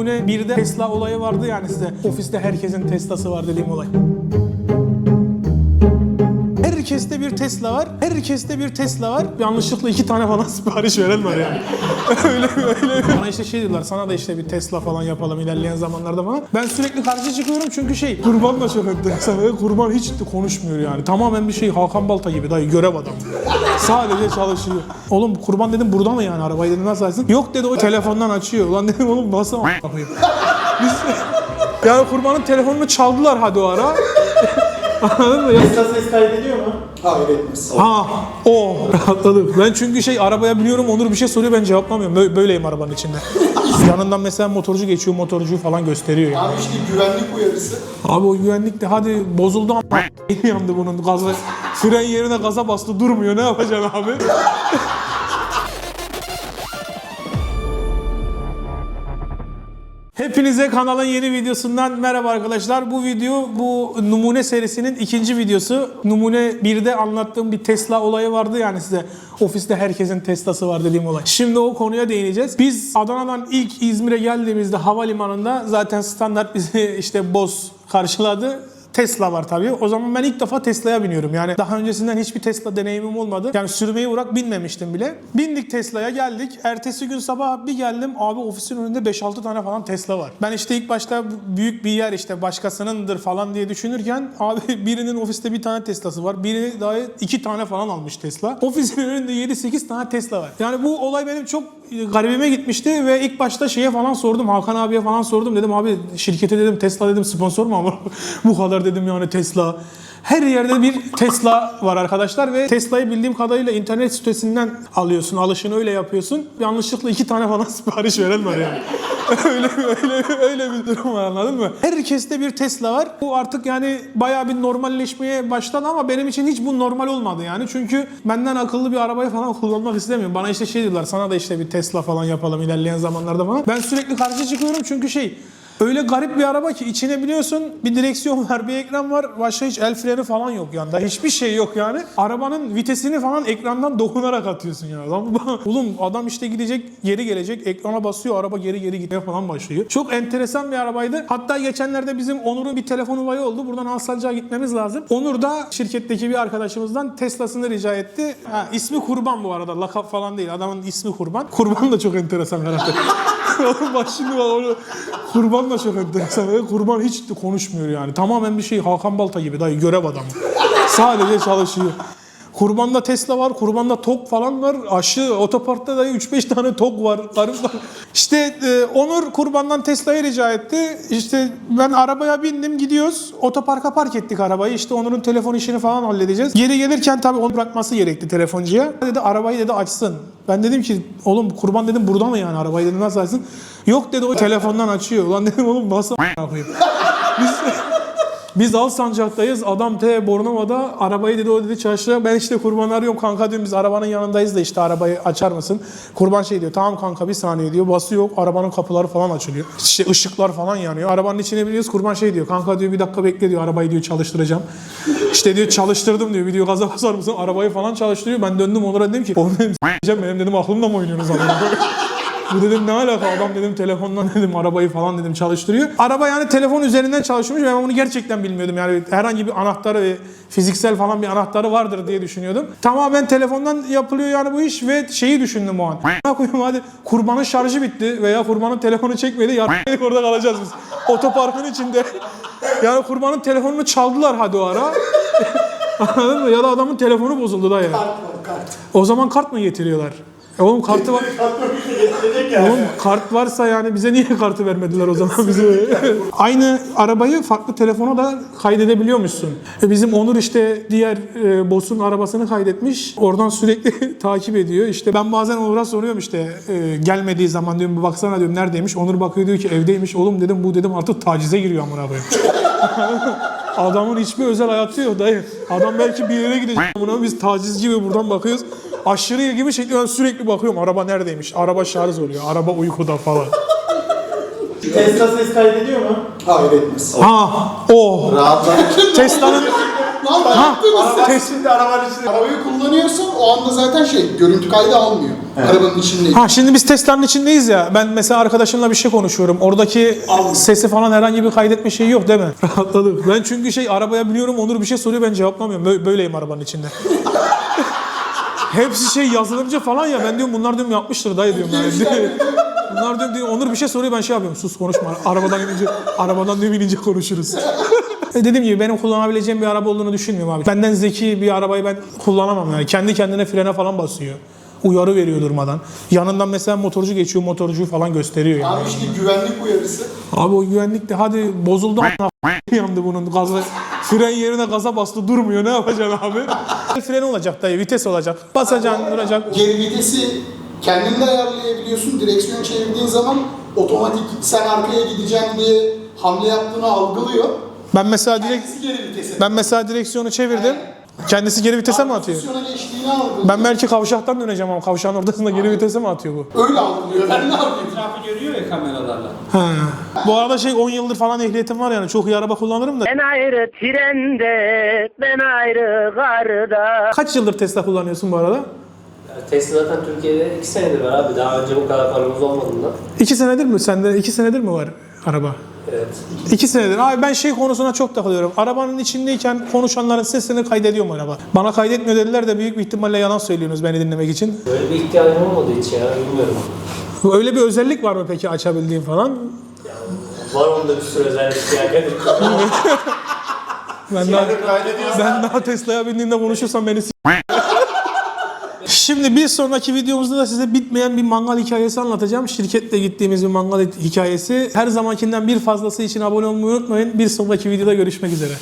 numune 1'de Tesla olayı vardı yani size. Ofiste herkesin Tesla'sı var dediğim olay. Herkeste bir Tesla var. Herkeste bir Tesla var. Yanlışlıkla iki tane falan sipariş veren var yani. öyle öyle. Bana işte şey diyorlar sana da işte bir Tesla falan yapalım ilerleyen zamanlarda falan. Ben sürekli karşı çıkıyorum çünkü şey kurban da çok enteresan. Kurban hiç de konuşmuyor yani. Tamamen bir şey Hakan Balta gibi dayı görev adam. Sadece çalışıyor. Oğlum kurban dedim burada mı yani arabayı dedim nasıl açsın? Yok dedi o telefondan açıyor. Ulan dedim oğlum nasıl? Biz yani kurbanın telefonunu çaldılar hadi o ara. Anladın mı? Ya Tesla ses kaydediyor mu? Hayır etmez. Ha o rahatladım. Ben çünkü şey arabaya biniyorum Onur bir şey soruyor ben cevaplamıyorum. Böyle, böyleyim arabanın içinde. Yanından mesela motorcu geçiyor motorcuyu falan gösteriyor yani. Abi işte güvenlik uyarısı. Abi o güvenlik de hadi bozuldu ama yandı bunun gazı. Fren yerine gaza bastı durmuyor ne yapacaksın abi? Hepinize kanalın yeni videosundan merhaba arkadaşlar. Bu video bu numune serisinin ikinci videosu. Numune 1'de anlattığım bir Tesla olayı vardı yani size. Ofiste herkesin Tesla'sı var dediğim olay. Şimdi o konuya değineceğiz. Biz Adana'dan ilk İzmir'e geldiğimizde havalimanında zaten standart bizi işte boss karşıladı. Tesla var tabii. O zaman ben ilk defa Tesla'ya biniyorum. Yani daha öncesinden hiçbir Tesla deneyimim olmadı. Yani sürmeyi bırak binmemiştim bile. Bindik Tesla'ya geldik. Ertesi gün sabah bir geldim. Abi ofisin önünde 5-6 tane falan Tesla var. Ben işte ilk başta büyük bir yer işte başkasınındır falan diye düşünürken abi birinin ofiste bir tane Tesla'sı var. Biri daha iki tane falan almış Tesla. Ofisin önünde 7-8 tane Tesla var. Yani bu olay benim çok garibime gitmişti ve ilk başta şeye falan sordum. Hakan abiye falan sordum. Dedim abi şirkete dedim Tesla dedim sponsor mu ama bu kadar dedim yani Tesla. Her yerde bir Tesla var arkadaşlar ve Tesla'yı bildiğim kadarıyla internet sitesinden alıyorsun. Alışını öyle yapıyorsun. Yanlışlıkla iki tane falan sipariş veren var yani. öyle öyle öyle bir durum var anladın mı? Herkeste bir Tesla var. Bu artık yani bayağı bir normalleşmeye başladı ama benim için hiç bu normal olmadı yani. Çünkü benden akıllı bir arabayı falan kullanmak istemiyorum. Bana işte şey diyorlar sana da işte bir Tesla falan yapalım ilerleyen zamanlarda falan. Ben sürekli karşı çıkıyorum çünkü şey Öyle garip bir araba ki içine biliyorsun bir direksiyon var, bir ekran var. Başka hiç el freni falan yok yanında. Hiçbir şey yok yani. Arabanın vitesini falan ekrandan dokunarak atıyorsun ya. Lan Oğlum adam işte gidecek, geri gelecek. Ekrana basıyor, araba geri geri gitmeye falan başlıyor. Çok enteresan bir arabaydı. Hatta geçenlerde bizim Onur'un bir telefon olayı oldu. Buradan Alsancak'a gitmemiz lazım. Onur da şirketteki bir arkadaşımızdan Tesla'sını rica etti. Ha, ismi Kurban bu arada. Lakap falan değil. Adamın ismi Kurban. Kurban da çok enteresan karakter. Şimdi bak onu kurban da çok enteresan. Ve Kurban hiç konuşmuyor yani. Tamamen bir şey Hakan Balta gibi dayı görev adamı. Sadece çalışıyor. Kurbanda Tesla var, kurbanda TOG falan var. Aşı otoparkta da 3-5 tane TOG var. Garip var. İşte e, Onur kurbandan Tesla'yı rica etti. İşte ben arabaya bindim gidiyoruz. Otoparka park ettik arabayı. İşte Onur'un telefon işini falan halledeceğiz. Geri gelirken tabii onu bırakması gerekti telefoncuya. Dedi arabayı dedi açsın. Ben dedim ki oğlum kurban dedim burada mı yani arabayı dedim nasıl açsın? Yok dedi o telefondan açıyor. Ulan dedim oğlum nasıl koyayım? Biz biz Alsancak'tayız. Adam T Bornova'da arabayı dedi o dedi çalıştıracak. Ben işte kurban arıyorum kanka diyorum biz arabanın yanındayız da işte arabayı açar mısın? Kurban şey diyor tamam kanka bir saniye diyor. Basıyor arabanın kapıları falan açılıyor. İşte ışıklar falan yanıyor. Arabanın içine biniyoruz kurban şey diyor. Kanka diyor bir dakika bekle diyor arabayı diyor çalıştıracağım. İşte diyor çalıştırdım diyor. Bir diyor gaza basar mısın? Arabayı falan çalıştırıyor. Ben döndüm Onur'a dedim ki oğlum dedim benim dedim aklımla mı oynuyorsunuz amına koyayım?" Bu dedim ne alaka adam dedim telefondan dedim arabayı falan dedim çalıştırıyor. Araba yani telefon üzerinden çalışıyormuş ben bunu gerçekten bilmiyordum. Yani herhangi bir anahtarı fiziksel falan bir anahtarı vardır diye düşünüyordum. Tamamen telefondan yapılıyor yani bu iş ve şeyi düşündüm o an. Ne koyayım hadi kurbanın şarjı bitti veya kurbanın telefonu çekmedi yarın orada kalacağız biz. Otoparkın içinde. Yani kurbanın telefonunu çaldılar hadi o ara. Anladın mı? Ya da adamın telefonu bozuldu da ya. Kart var kart. O zaman kart mı getiriyorlar? E oğlum kartı var. Getirecek yani. Oğlum kart varsa yani bize niye kartı vermediler o zaman bize? Aynı arabayı farklı telefona da kaydedebiliyormuşsun. E bizim Onur işte diğer e, boss'un arabasını kaydetmiş. Oradan sürekli takip ediyor. İşte ben bazen Onur'a soruyorum işte e, gelmediği zaman diyorum bir baksana diyorum neredeymiş. Onur bakıyor diyor ki evdeymiş. Oğlum dedim bu dedim artık tacize giriyor amına koyayım. Adamın hiçbir özel hayatı yok dayı. Adam belki bir yere gidecek. Buna biz tacizci gibi buradan bakıyoruz. Aşırı ilgimi çekiyor. Ben sürekli bakıyorum araba neredeymiş. Araba şarj oluyor. Araba uykuda falan. Tesla ses kaydediyor mu? Hayır etmez. Ha o. Rahatla. Tesla'nın Lan ben Araba işte. içinde, arabanın içinde. Arabayı kullanıyorsun o anda zaten şey görüntü kaydı almıyor. Arabanın içinde. Ha şimdi biz Tesla'nın içindeyiz ya. Ben mesela arkadaşımla bir şey konuşuyorum. Oradaki sesi falan herhangi bir kaydetme şeyi yok değil mi? Rahatladım. Ben çünkü şey arabaya biniyorum Onur bir şey soruyor ben cevaplamıyorum. Bö- Böyleyim arabanın içinde. Hepsi şey yazılımcı falan ya ben diyorum bunlar diyorum yapmıştır dayı diyorum yani. bunlar diyorum, diyorum Onur bir şey soruyor ben şey yapıyorum sus konuşma arabadan inince arabadan diyorum inince konuşuruz. E Dediğim gibi benim kullanabileceğim bir araba olduğunu düşünmüyorum abi. Benden zeki bir arabayı ben kullanamam yani. Kendi kendine frene falan basıyor. Uyarı veriyor durmadan. Yanından mesela motorcu geçiyor, motorcuyu falan gösteriyor yani. Abi işte güvenlik uyarısı. Abi o güvenlik de hadi bozuldu a**ına yandı bunun gazı. Fren yerine gaza bastı durmuyor ne yapacaksın abi? Freni olacak dayı vites olacak. Basacaksın duracak. Geri vitesi kendin de ayarlayabiliyorsun. Direksiyon çevirdiğin zaman otomatik sen arkaya gideceksin diye hamle yaptığını algılıyor. Ben mesela direkt Kendisi geri vitese. ben mesela direksiyonu çevirdim. Kendisi geri vitese mi atıyor? Pozisyona geçtiğini algılıyor. Ben belki kavşaktan döneceğim ama kavşağın ortasında geri vitese mi atıyor bu? Öyle algılıyor. Ben ne yapayım? He. Bu arada şey 10 yıldır falan ehliyetim var yani çok iyi araba kullanırım da. Ben ayrı trende, ben ayrı garda. Kaç yıldır Tesla kullanıyorsun bu arada? Tesla zaten Türkiye'de 2 senedir var abi. Daha önce bu kadar paramız olmadığından. 2 senedir mi? Sende 2 senedir mi var araba? Evet. İki senedir. Abi ben şey konusuna çok takılıyorum. Arabanın içindeyken konuşanların sesini kaydediyor mu araba? Bana kaydetmiyor dediler de büyük bir ihtimalle yalan söylüyorsunuz beni dinlemek için. Böyle bir ihtiyacım olmadı hiç ya. Bilmiyorum. Öyle bir özellik var mı peki açabildiğim falan? Var onda bir sürü özellik yani. Ben daha, ben daha Tesla'ya bindiğimde konuşursam beni s- Şimdi bir sonraki videomuzda da size bitmeyen bir mangal hikayesi anlatacağım. Şirketle gittiğimiz bir mangal hikayesi. Her zamankinden bir fazlası için abone olmayı unutmayın. Bir sonraki videoda görüşmek üzere.